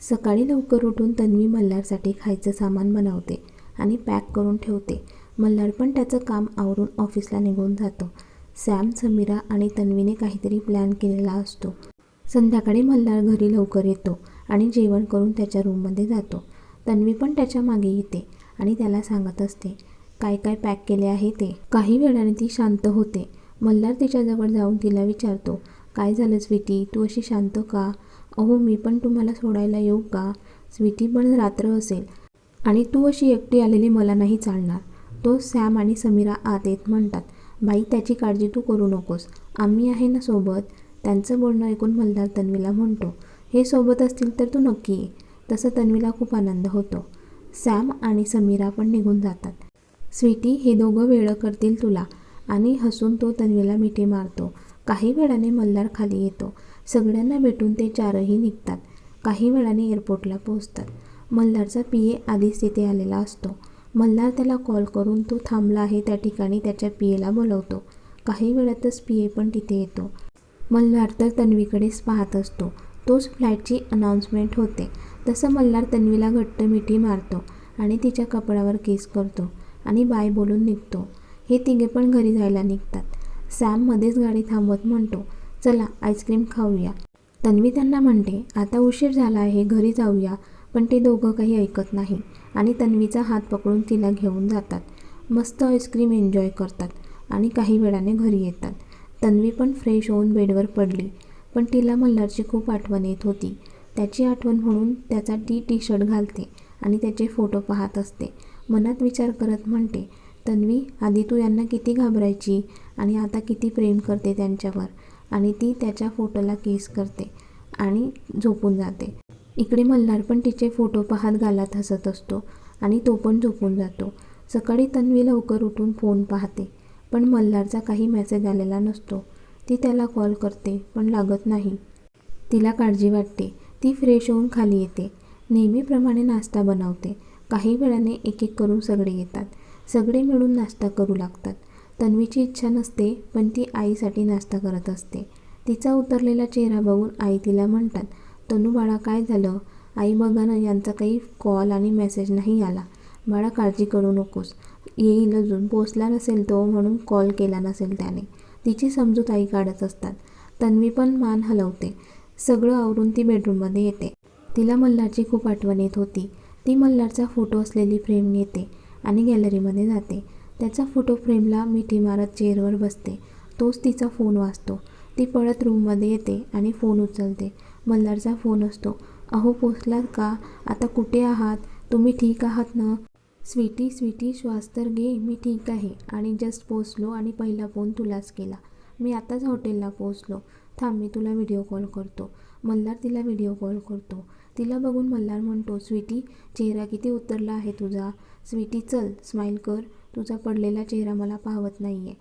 सकाळी लवकर उठून तन्वी मल्हारसाठी खायचं सामान बनवते आणि पॅक करून ठेवते. मल्हार पण त्याचं काम आवरून ऑफिसला निघून जातो. सॅम समीरा आणि तन्वीने काहीतरी प्लॅन केलेला असतो. संध्याकाळी मल्हार घरी लवकर येतो आणि जेवण करून त्याच्या रूममध्ये जातो. तन्वी पण त्याच्यामागे येते आणि त्याला सांगत असते काय काय पॅक केले आहे ते? काही वेळाने ती शांत होते. मल्हार तिच्याजवळ जाऊन तिला विचारतो काय झालं स्वीटी? तू अशी शांत का? अहो मी पण तुम्हाला सोडायला येऊ का? स्वीटी पण रात्र असेल. आणि तू अशी एकटी आलेली मला नाही चालणार. तो सॅम आणि समीरा आत येत म्हणतात बाई त्याची काळजी तू करू नकोस. आम्ही आहे ना सोबत? त्यांचं बोलणं ऐकून मल्हार तन्वीला म्हणतो हे सोबत असतील तर तू नक्की ये. तसं तन्वीला खूप आनंद होतो. सॅम आणि समीरा पण निघून जातात. स्वीटी हे दोघं वेळं करतील तुला आणि हसून तो तन्वीला मिठी मारतो. काही वेळाने मल्हार खाली येतो. सगळ्यांना भेटून ते चारही निघतात. काही वेळाने एअरपोर्टला पोहोचतात. मल्हारचा पी. ए. आधीच तिथे आलेला असतो. मल्हार त्याला कॉल करून तो थांबला आहे त्या ठिकाणी त्याच्या पी. एला बोलवतो. काही वेळातच पी. ए. पण तिथे येतो. मल्हार तर तन्वीकडेच पाहत असतो. तोच फ्लाईटची अनाऊन्समेंट होते. तसं मल्हार तन्वीला घट्ट मिठी मारतो आणि तिच्या कपड्यावर केस करतो आणि बाय बोलून निघतो. हे तिघे पण घरी जायला निघतात. सॅम मध्येच गाडी थांबवत म्हणतो चला आईस्क्रीम खाऊया. तन्वी त्यांना म्हणते आता उशीर झाला आहे घरी जाऊया. पण ते दोघं काही ऐकत नाही आणि तन्वीचा हात पकडून तिला घेऊन जातात. मस्त आईस्क्रीम एन्जॉय करतात आणि काही वेळाने घरी येतात. तन्वी पण फ्रेश होऊन बेडवर पडली पण तिला मल्हारची खूप आठवण येत होती. त्याची आठवण म्हणून त्याचा टी टी शर्ट घालते आणि त्याचे फोटो पाहत असते. मनात विचार करत म्हणते तन्वी आधी तू यांना किती घाबरायची? आणि आता किती प्रेम करते त्यांच्यावर. आणि ती त्याच्या फोटोला केस करते आणि झोपून जाते. इकडे मल्हार पण तिचे फोटो पाहत गालात हसत असतो आणि तो पण झोपून जातो. सकाळी तन्वी लवकर उठून फोन पाहते पण मल्हारचा काही मेसेज आलेला नसतो. ती त्याला कॉल करते पण लागत नाही. तिला काळजी वाटते. ती फ्रेश होऊन खाली येते. नेहमीप्रमाणे नाश्ता बनवते. काही वेळाने एक एक करून सगळे येतात. सगळे मिळून नाश्ता करू लागतात. तन्वीची इच्छा नसते पण ती आईसाठी नाश्ता करत असते. तिचा उतरलेला चेहरा बघून आई तिला म्हणतात तनू बाळा काय झालं? आई बघा ना यांचा काही कॉल आणि मेसेज नाही आला. बाळा काळजी करू नकोस. येईल अजून. पोचला नसेल तो म्हणून कॉल केला नसेल त्याने. तिची समजूत आई काढत असतात. तन्वी पण मान हलवते. सगळं आवरून ती बेडरूममध्ये येते. तिला मल्हारची खूप आठवण येत होती. ती मल्हारचा फोटो असलेली फ्रेम नेते आणि गॅलरीमध्ये जाते. त्याचा फोटो फ्रेमला मिठी मारत चेअरवर बसते. तोच तिचा फोन वाचतो ती पळत रूममध्ये येते आणि फोन उचलते. मल्हारचा फोन असतो. अहो पोचलात का? आता कुठे आहात? तुम्ही ठीक आहात ना? स्वीटी स्वीटी श्वास तर घे. मी ठीक आहे आणि जस्ट पोचलो आणि पहिला फोन तुलाच केला. मी आताच हॉटेलला पोचलो. थांब मी तुला व्हिडिओ कॉल करतो. मल्हार तिला व्हिडिओ कॉल करतो. तिला बघून मल्हार म्हणतो स्वीटी चेहरा किती उतरला आहे तुझा? स्वीटी चल स्माईल कर. तुझा पडलेला चेहरा मला पाहवत नाही आहे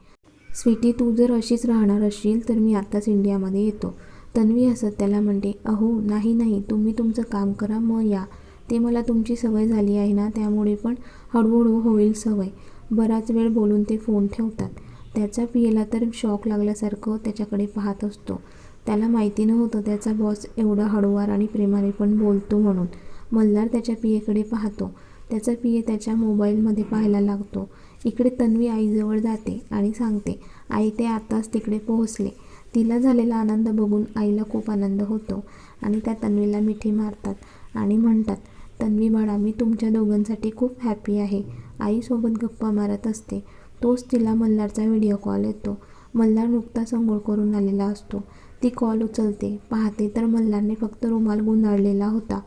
स्वीटी तू जर अशीच राहणार असशील तर मी आत्ताच इंडियामध्ये येतो. तन्वी हसत त्याला म्हणते अहो नाही नाही तुम्ही तुमचं काम करा मग या. ते मला तुमची सवय झाली आहे ना त्यामुळे पण हळूहळू होईल सवय. बराच वेळ बोलून ते फोन ठेवतात. त्याच्या पियेला तर शॉक लागल्यासारखं त्याच्याकडे पाहत असतो. त्याला माहिती नव्हतं त्याचा बॉस एवढा हळूवार आणि प्रेमाने पण बोलतो म्हणून. मल्हार त्याच्या पियेकडे पाहतो. त्याचा पिये त्याच्या मोबाईलमध्ये पाहायला लागतो. इकडे तन्वी आईजवळ जाते आणि सांगते आई ते आताच तिकडे पोहोचले. तिला झालेला आनंद बघून आईला खूप आनंद होतो आणि त्या तन्वीला मिठी मारतात आणि म्हणतात तन्वी बाळा मी तुमच्या दोघांसाठी खूप हॅपी आहे. आईसोबत गप्पा मारत असते. तोच तिला मल्हारचा व्हिडिओ कॉल येतो. मल्हार नुकताच अंघोळ करून आलेला असतो. ती कॉल उचलते. पाहते तर मल्हारने फक्त रुमाल गुंडाळलेला होता.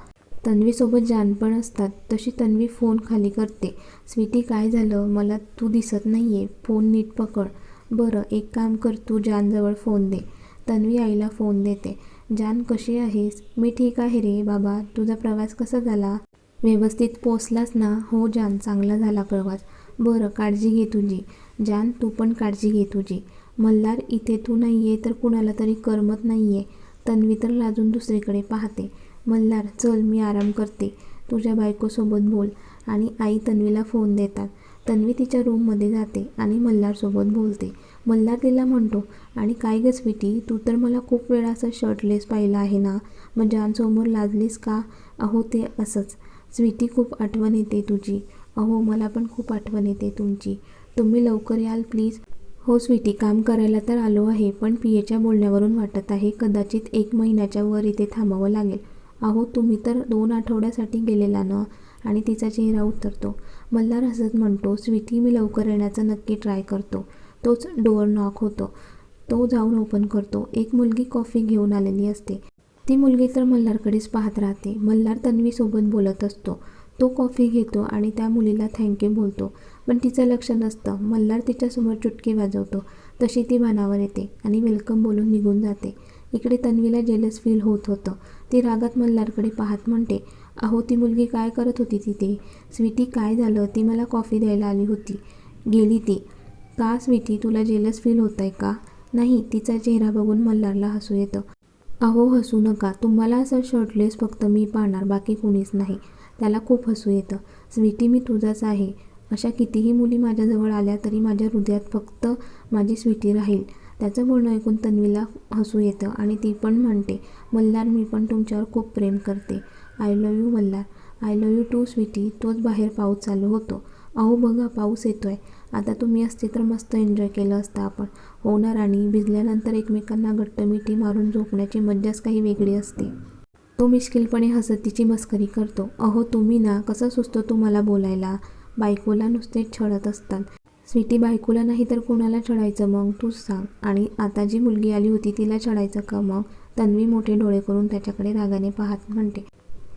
तन्वीसोबत जान पण असतात तशी तन्वी फोन खाली करते. स्वीटी काय झालं? मला तू दिसत नाही आहे फोन नीट पकड. बरं एक काम कर तू जानजवळ फोन दे. तन्वी आईला फोन देते. जान कशी आहेस? मी ठीक आहे रे बाबा. तुझा प्रवास कसा झाला? व्यवस्थित पोचलास ना? हो जान चांगला झाला प्रवास. बरं काळजी घे तुझी. जान तू पण काळजी घे तुझी. मल्हार इथे तू नाही आहे तर कुणाला तरी करमत नाही आहे तन्वी तर लाजून दुसरीकडे पाहते. मल्हार चल मी आराम करते. तुझ्या बायकोसोबत बोल. आणि आई तन्वीला फोन देतात. तन्वी तिच्या रूममध्ये जाते आणि मल्हारसोबत बोलते. मल्हार तिला म्हणतो आणि काय गं स्वीटी तू तर मला खूप वेळा असं शर्टलेस पाहिलं आहे ना? मग जानसमोर लाजलीस का? अहो ते असंच. स्वीटी खूप आठवण येते तुझी. अहो मला पण खूप आठवण येते तुमची. तुम्ही लवकर याल प्लीज. हो स्वीटी काम करायला तर आलो आहे पण पियेच्या बोलण्यावरून वाटत आहे कदाचित एक महिन्याच्या वर इथे थांबावं लागेल. अहो तुम्ही तर दोन आठवड्यासाठी गेलेला ना? आणि तिचा चेहरा उतरतो. मल्हार हसत म्हणतो स्वीटी मी लवकर येण्याचा नक्की ट्राय करतो. तोच डोअर नॉक होतो. तो जाऊन ओपन करतो. एक मुलगी कॉफी घेऊन आलेली असते. ती मुलगी तर मल्हारकडेच पाहत राहते. मल्हार तन्वीसोबत बोलत असतो. तो कॉफी घेतो आणि त्या मुलीला थँक्यू बोलतो. पण तिचं लक्ष नसतं. मल्हार तिच्यासमोर चुटकी वाजवतो. तशी ती भानावर येते आणि वेलकम बोलून निघून जाते. इकडे तन्वीला जेलस फील होत होतं. ती रागात मल्हारकडे पाहत म्हणते अहो ती मुलगी काय करत होती तिथे? स्वीटी काय झालं? ती मला कॉफी द्यायला आली होती. गेली ती. का स्वीटी तुला जेलस फील होत आहे का? नाही तिचा चेहरा बघून मल्हारला हसू येतं. अहो हसू नका. तुम्हाला असं शर्टलेस फक्त मी पाहणार बाकी कोणीच नाही. त्याला खूप हसू येतं. स्वीटी मी तुझाच आहे. अशा कितीही मुली माझ्याजवळ आल्या तरी माझ्या हृदयात फक्त माझी स्वीटी राहील. त्याचं बोलणं ऐकून तन्वीला हसू येतं आणि ती पण म्हणते मल्हार मी पण तुमच्यावर खूप प्रेम करते. I love you Malhar. I love you too sweetie तोच बाहेर पाऊस चालू होतो. अहो बघा पाऊस येतोय. आता तुम्ही असते तर मस्त एन्जॉय केलं असतं आपण. होणार आणि भिजल्यानंतर एकमेकांना घट्ट मिठी मारून झोपण्याची मज्जाच काही वेगळी असते. तो मिश्किलपणे हसत तिची मस्करी करतो. अहो तुम्ही ना? कसं सुचतो तुम्हाला बोलायला? बायकोला नुसते छळत असतात. स्वीटी बायकोला नाही तर कोणाला चढायचं मग? तूच सांग. आणि आता जी मुलगी आली होती तिला चढायचं का मग? तन्वी मोठे डोळे करून त्याच्याकडे रागाने पाहत म्हणते.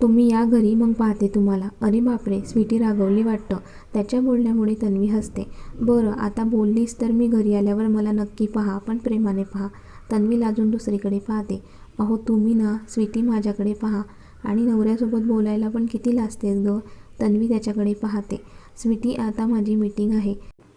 तुम्ही या घरी मग पाहते तुम्हाला. अरे बापरे स्वीटी रागवली वाटतं. त्याच्या बोलण्यामुळे तन्वी हसते. बरं आता बोललीस तर मी घरी आल्यावर मला नक्की पहा पण प्रेमाने पहा. तन्वी लाजून दुसरीकडे पाहते. अहो तुम्ही ना स्वीटी माझ्याकडे पहा. आणि नवऱ्यासोबत बोलायला पण किती लाजतेस गं? तन्वी त्याच्याकडे पाहते. स्वीटी आता माझी मीटिंग आहे.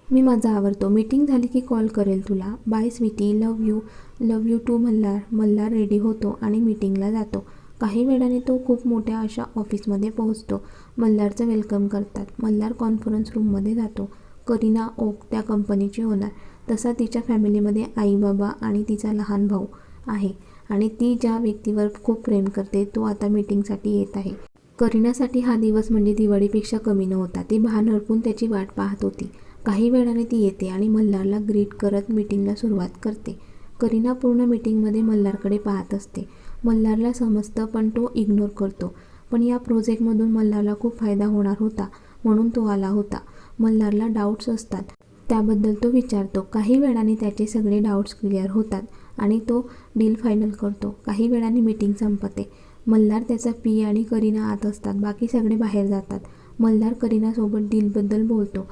मी माझा आवडतो. मीटिंग झाली की कॉल करेल तुला. Bye sweetie love you love you too Malhar. Malhar ready होतो आणि मीटिंगला जातो. काही वेळाने तो खूप मोठ्या अशा ऑफिसमध्ये पोहोचतो. मल्हारचं वेलकम करतात. मल्हार कॉन्फरन्स रूममध्ये जातो. करीना ओक त्या कंपनीची होणार. तसा तिच्या फॅमिलीमध्ये आई बाबा आणि तिचा लहान भाऊ आहे आणि ती ज्या व्यक्तीवर खूप प्रेम करते तो आता मीटिंगसाठी येत आहे. करीनासाठी हा दिवस म्हणजे दिवाळीपेक्षा कमी नव्हता ती भान हरपून त्याची वाट पाहत होती. काही वेळाने ती येते आणि मल्हारला ग्रीट करत मीटिंगला सुरुवात करते. करीना पूर्ण मीटिंगमध्ये मल्हारकडे पाहत असते. मल्हारला समजतं पण तो इग्नोर करतो. पण या प्रोजेक्टमधून मल्हारला खूप फायदा होणार होता म्हणून तो आला होता. मल्हारला डाऊट्स असतात. त्याबद्दल तो विचारतो. काही वेळाने त्याचे सगळे डाऊट्स क्लिअर होतात आणि तो डील फायनल करतो. काही वेळाने मीटिंग संपते. मल्हार त्याचा पी आणि करीना आत असतात. बाकी सगळे बाहेर जातात. मल्हार करीनासोबत डीलबद्दल बोलतो.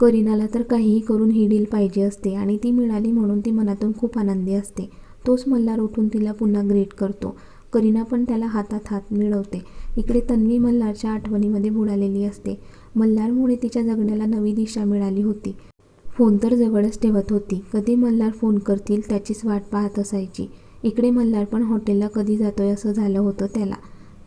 करीनाला तर काहीही करून ही डील पाहिजे असते आणि ती मिळाली म्हणून ती मनातून खूप आनंदी असते. तोच मल्हार उठून तिला पुन्हा ग्रेट करतो. करीना पण त्याला हातात हात मिळवते. इकडे तन्वी मल्हारच्या आठवणीमध्ये बुडालेली असते. मल्हारमुळे तिच्या जगण्याला नवी दिशा मिळाली होती. फोन तर जवळच ठेवत होती. कधी मल्हार फोन करतील त्याचीच वाट पाहत असायची. इकडे मल्हार पण हॉटेलला कधी जातोय असं झालं होतं त्याला.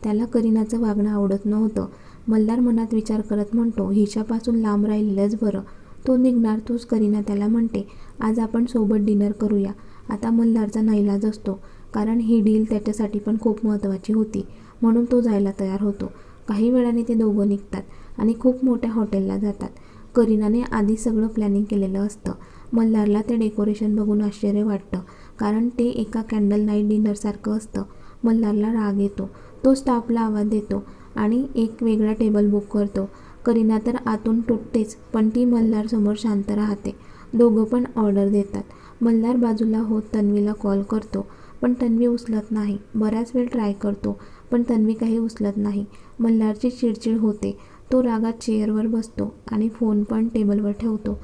त्याला करीनाचं वागणं आवडत नव्हतं. मल्हार मनात विचार करत म्हणतो हिच्यापासून लांब राहिलेलंच बरं. तो निघणार तोच करीना त्याला म्हणते आज आपण सोबत डिनर करूया. आता मल्हारचा नाईलाज असतो कारण ही डील त्याच्यासाठी पण खूप महत्त्वाची होती. म्हणून तो जायला तयार होतो. काही वेळाने ते दोघं निघतात आणि खूप मोठ्या हॉटेलला जातात. करीनाने आधी सगळं प्लॅनिंग केलेलं असतं. मल्हारला ते डेकोरेशन बघून आश्चर्य वाटतं कारण ते एका कॅन्डल नाईट डिनरसारखं असतं. मल्हारला राग येतो. तो स्टाफला आवाज देतो आणि एक वेगळा टेबल बुक करतो. करीना तर आतून तुटतेच पण ती मल्हारसमोर शांत राहते. दोघं पण ऑर्डर देतात. मल्हार बाजूला होत तन्वीला कॉल करतो पण तन्वी उचलत नाही. बराच वेळ ट्राय करतो पण तन्वी काही उचलत नाही. मल्हारची चिडचिड होते. तो रागात चेअरवर बसतो आणि फोन पण टेबलवर ठेवतो.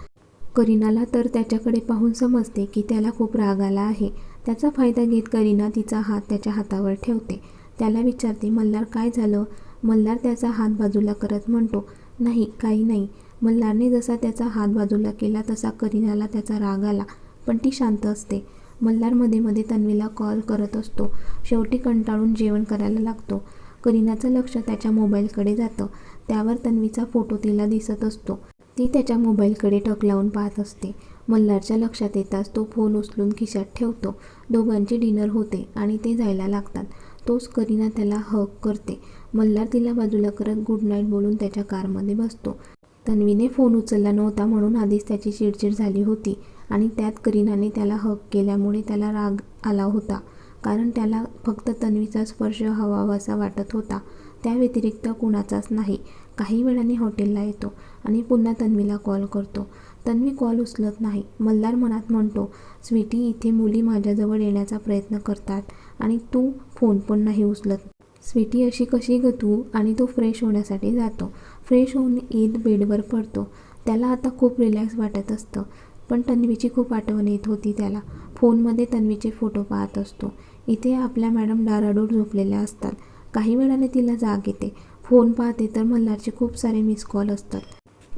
करीनाला तर त्याच्याकडे पाहून समजते की त्याला खूप राग आला आहे. त्याचा फायदा घेत करीना तिचा हात त्याच्या हातावर ठेवते. त्याला विचारते मल्हार काय झालं? मल्हार त्याचा हात बाजूला करत म्हणतो नाही काही नाही मल्हारने जसा त्याचा हात बाजूला केला तसा करीनाला त्याचा राग आला पण ती शांत असते. मल्हारमध्ये मध्ये तन्वीला कॉल करत असतो. शेवटी कंटाळून जेवण करायला लागतो. करीनाचं लक्ष त्याच्या मोबाईलकडे जातं. त्यावर तन्वीचा फोटो तिला दिसत असतो. ती त्याच्या मोबाईलकडे टक लावून पाहत असते. मल्हारच्या लक्षात येताच तो फोन उचलून खिशात ठेवतो. दोघांचे डिनर होते आणि ते जायला लागतात. तोच करीना त्याला हक करते. मल्हार तिला बाजूला करत गुड नाईट बोलून त्याच्या कारमध्ये बसतो. तन्वीने फोन उचलला नव्हता म्हणून आधीच त्याची चिडचिड झाली होती आणि त्यात करीनाने त्याला हक केल्यामुळे त्याला राग आला होता. कारण त्याला फक्त तन्वीचा स्पर्श हवाहवासा वाटत होता. त्या व्यतिरिक्त कुणाचाच नाही. काही वेळाने हॉटेलला येतो आणि पुन्हा तन्वीला कॉल करतो. तन्वी कॉल उचलत नाही. मल्हार मनात म्हणतो स्वीटी इथे मुली माझ्याजवळ येण्याचा प्रयत्न करतात आणि तू फोन पण नाही उचलत. स्वीटी अशी कशी ग तू? आणि तो फ्रेश होण्यासाठी जातो. फ्रेश होऊन येत बेडवर पडतो. त्याला आता खूप रिलॅक्स वाटत असतं. पण तन्वीची खूप आठवण येत होती त्याला. फोनमध्ये तन्वीचे फोटो पाहत असतो. इथे आपल्या मॅडम डाराडूर झोपलेल्या असतात. काही वेळाने तिला जाग येते. फोन पाहते तर मल्हारचे खूप सारे मिस कॉल असतात.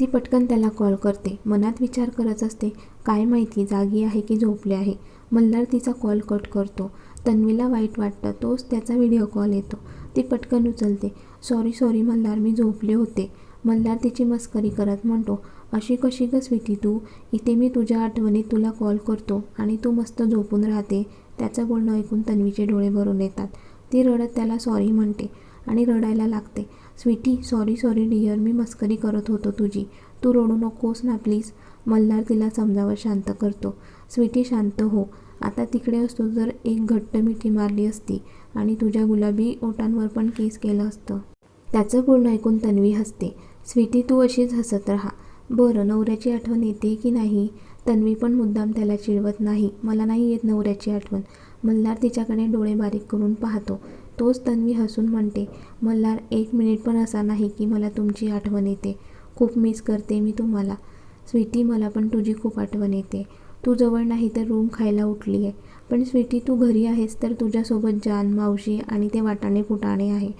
ती पटकन त्याला कॉल करते. मनात विचार करत असते काय माहिती जागी आहे की झोपले आहे? मल्हार तिचा कॉल कट करतो. तन्वीला वाईट वाटतं. तोच त्याचा व्हिडिओ कॉल येतो. ती पटकन उचलते. सॉरी सॉरी मल्हार मी झोपले होते. मल्हार तिची मस्करी करत म्हणतो अशी कशी ग स्वीटी तू? इथे मी तुझ्या आठवणीत तुला कॉल करतो आणि तू मस्त झोपून राहते त्याचं बोलणं ऐकून तन्वीचे डोळे भरून येतात. ती रडत त्याला सॉरी म्हणते आणि रडायला लागते. स्वीटी सॉरी सॉरी डिअर मी मस्करी करत होतो तुझी. तू रडू नकोस ना प्लीज मल्हार तिला समजावं शांत करतो. स्वीटी शांत हो. आता तिकडे असतो जर एक घट्ट मिठी मारली असती आणि तुझ्या गुलाबी ओटांवर पण केस केलं असतं. त्याचं बोलणं ऐकून तन्वी हसते. स्वीटी तू अशीच हसत राहा. बरं नवऱ्याची आठवण येते की नाही? तन्वी पण मुद्दाम त्याला चिडवत नाही. मला नाही येत नवऱ्याची आठवण. मल्हार तिच्याकडे डोळे बारीक करून पाहतो. तोच तन्वी हसून म्हणते मल्हार एक मिनिट पण असा नाही की मला तुमची आठवण येते. खूप मिस करते मी तुम्हाला. स्वीटी मला पण तुझी खूप आठवण येते. तू जवळ नाही तर रूम खायला उठली आहे. पण स्वीटी तू घरी आहेस तर तुझ्यासोबत जान मावशी आणि ते वाटाणे फुटाणे आहे.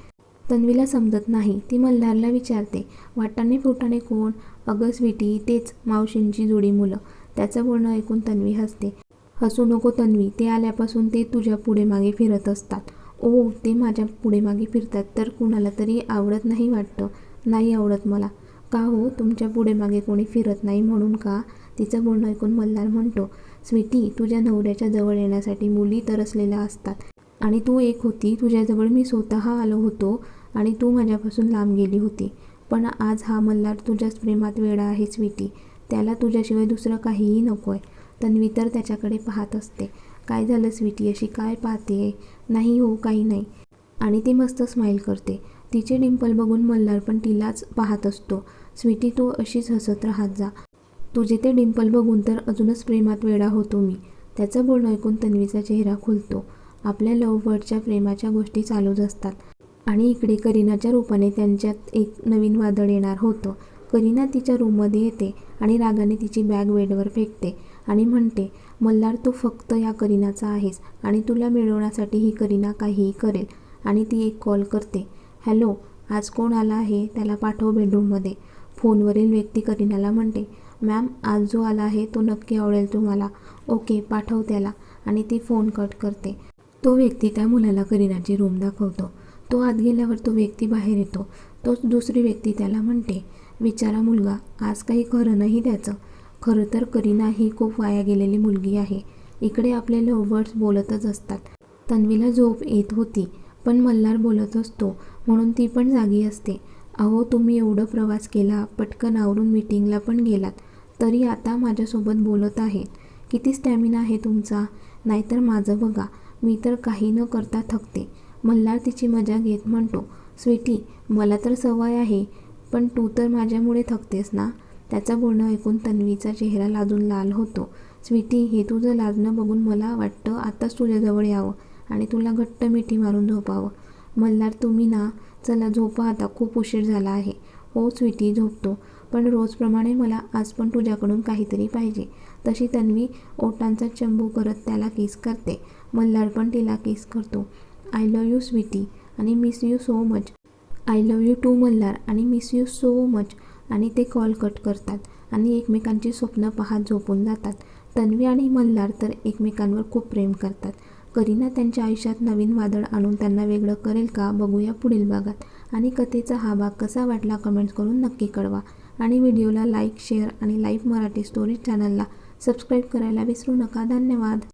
तन्वीला समजत नाही. ती मल्हारला विचारते वाटाणे फुटाणे कोण? अगं स्वीटी तेच मावशींची जुडी मुलं. त्याचं बोलणं ऐकून तन्वी हसते. हसू नको तन्वी ते आल्यापासून ते तुझ्या पुढे मागे फिरत असतात. ओ ते माझ्या पुढे मागे फिरतात तर कुणाला तरी आवडत नाही वाटतं. नाही आवडत मला. का हो? तुमच्यापुढे मागे कोणी फिरत नाही म्हणून का? तिचं बोलणं ऐकून मल्हार म्हणतो स्वीटी तुझ्या नवऱ्याच्या जवळ येण्यासाठी मुली तरसलेल्या असतात. आणि तू एक होती तुझ्याजवळ मी स्वतः आलो होतो आणि तू माझ्यापासून लांब गेली होती. पण आज हा मल्हार तुझ्याच प्रेमात वेळा आहे स्वीटी त्याला तुझ्याशिवाय दुसरं काहीही नको आहे तन्वी तर त्याच्याकडे पाहत असते. काय झालं स्वीटी अशी काय पाहते? नाही हो काही नाही आणि ती मस्त स्माईल करते. तिचे डिंपल बघून मल्हार पण तिलाच पाहत असतो. स्वीटी तू अशीच हसत राहत जा. तुझे ते डिंपल बघून तर अजूनच प्रेमात वेडा होतो मी. त्याचं बोलणं ऐकून तन्वीचा चेहरा खुलतो. आपल्या लव्ह प्रेमाच्या गोष्टी चालूच असतात. आणि इकडे करीनाच्या रूपाने त्यांच्यात एक नवीन वादळ येणार होतं. करीना तिच्या रूममध्ये येते आणि रागाने तिची बॅग बेडवर फेकते आणि म्हणते मल्हार तू फक्त या करीनाचा आहेस आणि तुला मिळवण्यासाठी ही करीना काहीही करेल. आणि ती एक कॉल करते हॅलो आज कोण आला आहे? त्याला पाठव बेडरूममध्ये फोनवरील व्यक्ती करीनाला म्हणते मॅम आज जो आला आहे तो नक्की आवडेल तुम्हाला. ओके पाठव त्याला आणि ती फोन कट करते. तो व्यक्ती त्या मुलाला करीनाची रूम दाखवतो. तो आत गेल्यावर तो व्यक्ती बाहेर येतो. तोच दुसरी व्यक्ती त्याला म्हणते विचारा मुलगा आज काही खरं नाही त्याचं. खरं तर करीना ही खूप वाया गेलेली मुलगी आहे. इकडे आपले लव्हवर्ड्स बोलतच असतात. तन्वीला झोप येत होती पण मल्हार बोलत असतो म्हणून ती पण जागी असते. अहो तुम्ही एवढं प्रवास केला पटकन आवरून मीटिंगला पण गेलात. तरी आता माझ्यासोबत बोलत आहे. किती स्टॅमिना आहे तुमचा? नाहीतर माझं बघा. मी तर काही न करता थकते. मल्हार तिची मजा घेत म्हणतो स्वीटी मला तर सवय आहे पण तू तर माझ्यामुळे थकतेस ना? त्याचं बोलणं ऐकून तन्वीचा चेहरा लाजून लाल होतो. स्वीटी हे तुझं लाजणं बघून मला वाटतं आताच तुझ्याजवळ यावं आणि तुला घट्ट मिठी मारून झोपावं. मल्हार तुम्ही ना? चला झोपा आता. खूप उशीर झाला आहे. हो स्वीटी झोपतो. पण रोजप्रमाणे मला आज पण तुझ्याकडून काहीतरी पाहिजे. तशी तन्वी ओटांचा चंबू करत त्याला किस करते. मल्हार पण तिला किस करतो. आय लव यू स्वीटी आणि miss you so much I love you too Malhar. आणि मिस यू सो मच आणि ते कॉल कट करतात. आणि एकमेकांची स्वप्न पाहत झोपून जातात. तन्वी आणि मल्हार तर एकमेकांवर खूप प्रेम करतात. करीना त्यांच्या आयुष्यात नवीन वादळ आणून त्यांना वेगळं करेल का? बघूया पुढील भागात. आणि कथेचा हा भाग कसा वाटला? कमेंट्स करून नक्की कळवा. आणि व्हिडिओला लाईक शेअर आणि लाईव्ह मराठी स्टोरी चॅनलला सबस्क्राईब करायला विसरू नका. धन्यवाद.